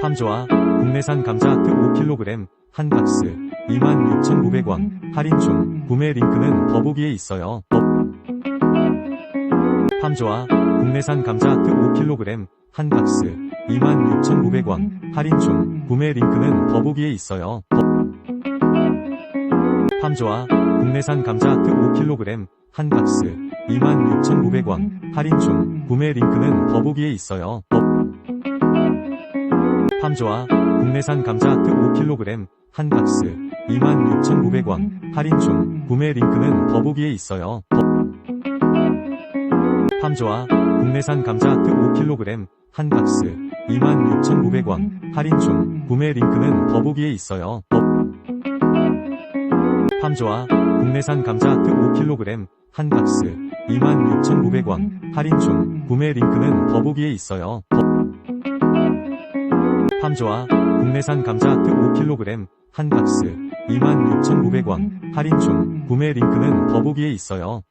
팜조아 국내산 감자 특 5kg 한 박스 26,900원 할인 중 구매 링크는 더보기에 있어요. 팜조아 국내산 감자 특 5kg 한 박스 26,900원 할인 중 구매 링크는 더보기에 있어요. 팜조아 국내산 감자 특 5kg 한 박스 26,900원 할인 중 구매 링크는 더보기에 있어요. 팜조아 국내산 감자 특 5kg 한 박스 26,900원 할인 중 구매 링크는 더보기에 있어요. 팜조아 국내산 감자 특 5kg 한 박스 26,900원 할인 중 구매 링크는 더보기에 있어요. 팜조아 국내산 감자 특 5kg 한 박스 26,900원 할인 중 구매 링크는 더보기에 있어요. 팜조아 국내산 감자 특 5kg 한 박스 26,900원 할인 중 구매 링크는 더보기에 있어요.